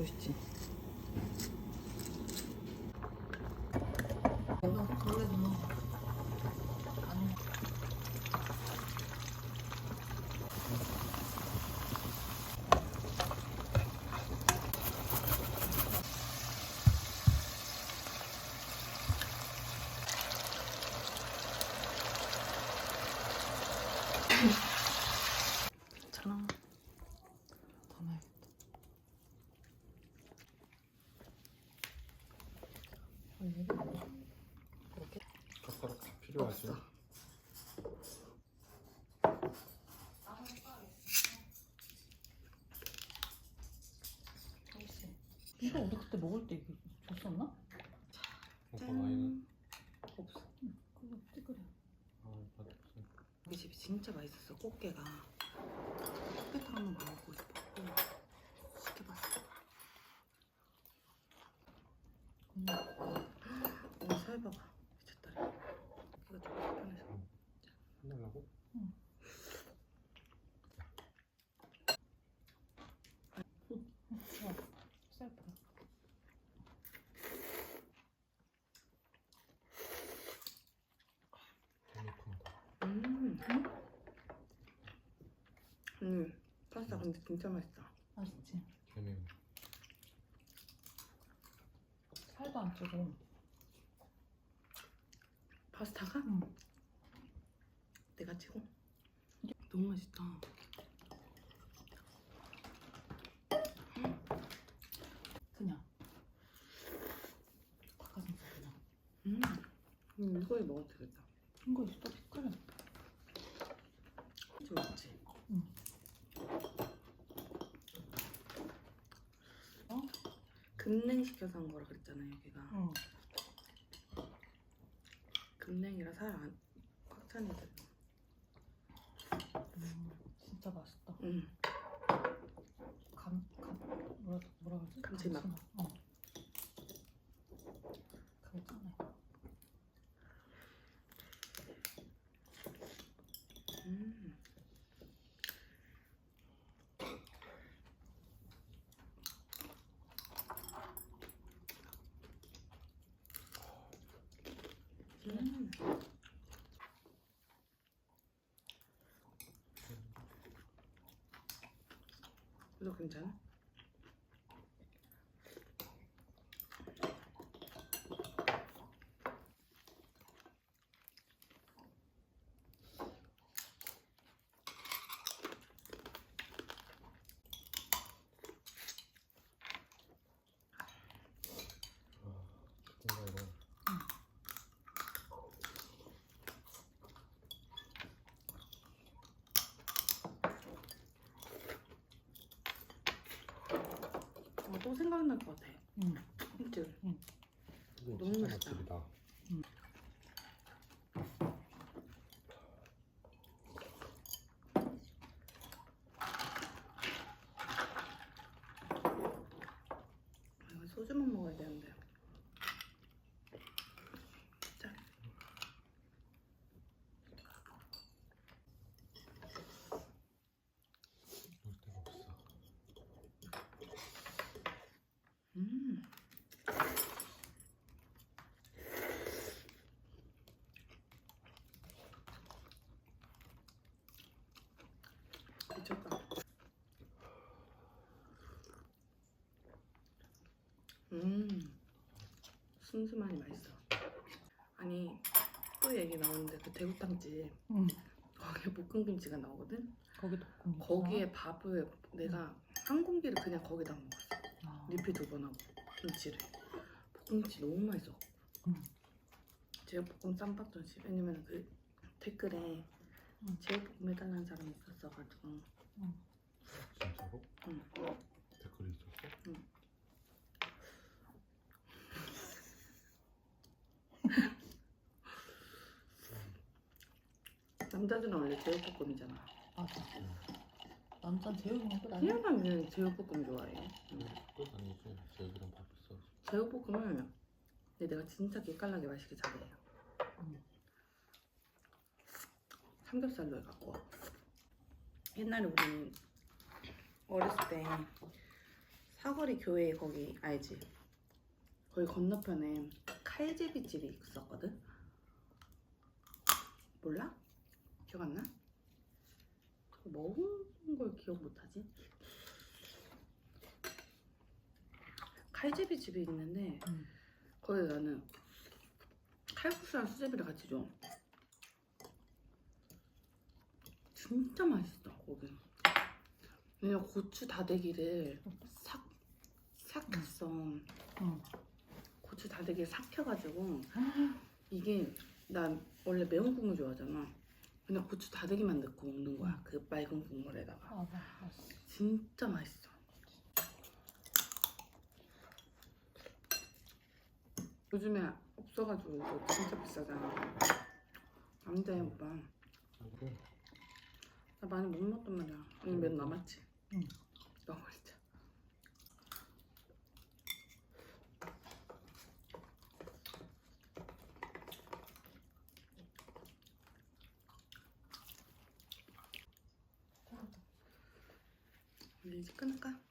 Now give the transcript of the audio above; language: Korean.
кості. 필요하지. 이거 우리 그때 먹을 때 이거 줬었나? 오빠 나이는 없어. 그거 찌그려. 아 맞았어. 우리 집이 진짜 맛있었어. 꽃게가. 꽃게 탕 한번 먹어보고 싶었고 시켜봤어. 음. 오늘 살 봐봐. 미쳤다. 이거 좀 불편해서. 한달라고? 좋아. 쌀 뿌려. 매콤하다. 음. 음. 파스타 근데 진짜 맛있다. 맛있지? 개매운. 살도 안 찌고 파스타가? 응. 내가 치고? 너무 맛있다. 그냥 닭가슴살 그냥 음. 음, 이거에 먹어도 되겠다. 이거 있어 피클 좀 맛있지? 응. 어? 급냉 시켜서 한 거라 그랬잖아 여기가. 응 급냉이라 살안꽉 차네 들 음, 진짜 맛있다 응. 감, 감 뭐라, 뭐라 그러지? 감칠맛. 감칠맛. 어. 그게 짠해 음. 음. 이거 또 생각날 것 같아. 응? 이거 너무 진짜 맛있다. 맛집이다. 아, 이거 소주만 먹어야 되는데. 자. 올 데가 없어. 음. 미쳤다. 음. 순수만이 맛있어. 아니, 또 얘기 나오는데 그 대구탕집 응. 거기에 볶음김치가 나오거든? 거기 덕분 거기에 밥을 내가 한 공기를 그냥 거기다 먹었어. 아, 리필 두 번 하고 김치를 볶음김치 너무 맛있어 응. 제육볶음 쌈밥전집 왜냐면 그 댓글에 응. 제육볶음 해달라는 사람이 있었어가지고 진짜로? 응. 댓글이 있었어? 남자들은 원래 제육볶음이잖아 맞아 남자 제육은 끝 아니야? 희한하게 제육볶음 좋아해 응. 끝 아니지. 제육이랑 밥 있어. 제육볶음을 근데 내가 진짜 기깔나게 맛있게 잘해 응. 삼겹살로 해갖고 옛날에 우리 어렸을 때 사거리 교회 거기 알지? 거기 건너편에 칼제비 집이 있었거든. 몰라? 기억 안 나? 먹은 걸 기억 못하지? 칼제비 집이 있는데 응. 거기 나는 칼국수랑 수제비를 같이 줘. 진짜 맛있어 거기. 왜냐 고추 다대기를 삭 삭혔어. 응. 고추 다대기를 삭혀가지고 이게 난 원래 매운 국물 좋아하잖아. 그냥 고추 다대기만 넣고 먹는 거야. 그 맑은 국물에다가 아, 맛있어. 진짜 맛있어. 요즘에 없어가지고 이거 진짜 비싸잖아. 안돼 오빠. 많이 못 먹었단 말이야. 오늘 몇 남았지? 응. 먹어버리자. 우리 이제 끊을까?